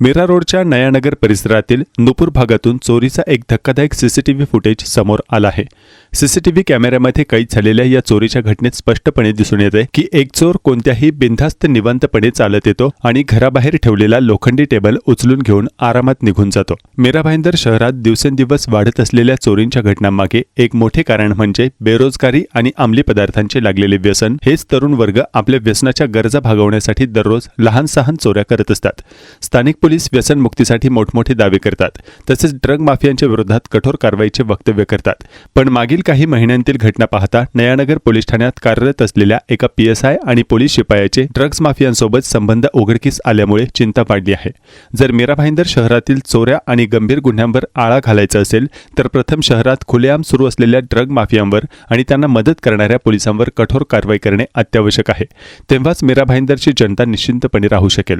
मीरा रोडच्या नयानगर परिसरातील नुपूर भागातून चोरीचा एक धक्कादायक सीसीटीव्ही फुटेज समोर आला आहे. सीसीटीव्ही कॅमेऱ्यामध्ये कैद झालेल्या या चोरीच्या घटनेत स्पष्टपणे दिसून येते की एक चोर कोणत्याही बिनधास्त निवांतपणे चालत येतो आणि घराबाहेर ठेवलेला लोखंडी टेबल उचलून घेऊन आरामात निघून जातो. मीरा भाईंदर शहरात दिवसेंदिवस वाढत असलेल्या चोरींच्या घटनांमागे एक मोठे कारण म्हणजे बेरोजगारी आणि अंमली पदार्थांचे लागलेले व्यसन. हेच तरुण वर्ग आपल्या व्यसनाच्या गरजा भागवण्यासाठी दररोज लहान सहान चोऱ्या करत असतात. स्थानिक पोलीस व्यसनमुक्तीसाठी मोठमोठे दावे करतात. तसेच ड्रग माफियांच्या विरोधात कठोर कारवाईचे वक्तव्य करतात. पण मागील काही महिन्यांतील घटना पाहता नयानगर पोलीस ठाण्यात कार्यरत असलेल्या एका पीएसआय आणि पोलीस शिपायाचे ड्रग्ज माफियांसोबत संबंध उघडकीस आल्यामुळे चिंता वाढली आहे. जर मीरा भाईंदर शहरातील चोऱ्या आणि गंभीर गुन्ह्यांवर आळा घालायचा असेल तर प्रथम शहरात खुलेआम सुरू असलेल्या ड्रग माफियांवर आणि त्यांना मदत करणाऱ्या पोलिसांवर कठोर कारवाई करणे अत्यावश्यक आहे. तेव्हाच मीरा भाईंदरची जनता निश्चिंतपणे राहू शकेल.